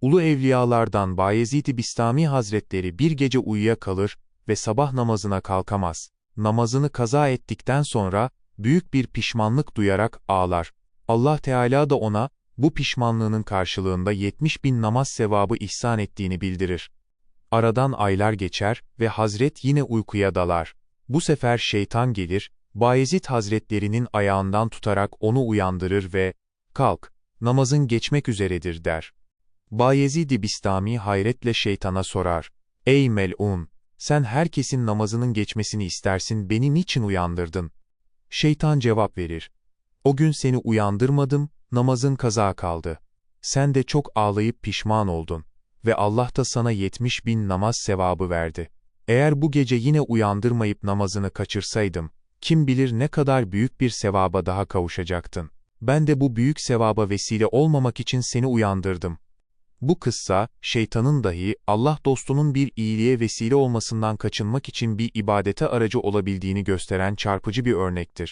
Ulu evliyalardan Bayezid-i Bistami Hazretleri bir gece uyuyakalır ve sabah namazına kalkamaz. Namazını kaza ettikten sonra, büyük bir pişmanlık duyarak ağlar. Allah Teala da ona, bu pişmanlığının karşılığında 70 bin namaz sevabı ihsan ettiğini bildirir. Aradan aylar geçer ve Hazret yine uykuya dalar. Bu sefer şeytan gelir, Bayezid Hazretlerinin ayağından tutarak onu uyandırır ve, kalk, namazın geçmek üzeredir der. Bayezid-i Bistami hayretle şeytana sorar, ey melun, sen herkesin namazının geçmesini istersin beni niçin uyandırdın? Şeytan cevap verir, o gün seni uyandırmadım, namazın kaza kaldı. Sen de çok ağlayıp pişman oldun ve Allah da sana 70 bin namaz sevabı verdi. Eğer bu gece yine uyandırmayıp namazını kaçırsaydım, kim bilir ne kadar büyük bir sevaba daha kavuşacaktın. Ben de bu büyük sevaba vesile olmamak için seni uyandırdım. Bu kıssa, şeytanın dahi Allah dostunun bir iyiliğe vesile olmasından kaçınmak için bir ibadete aracı olabildiğini gösteren çarpıcı bir örnektir.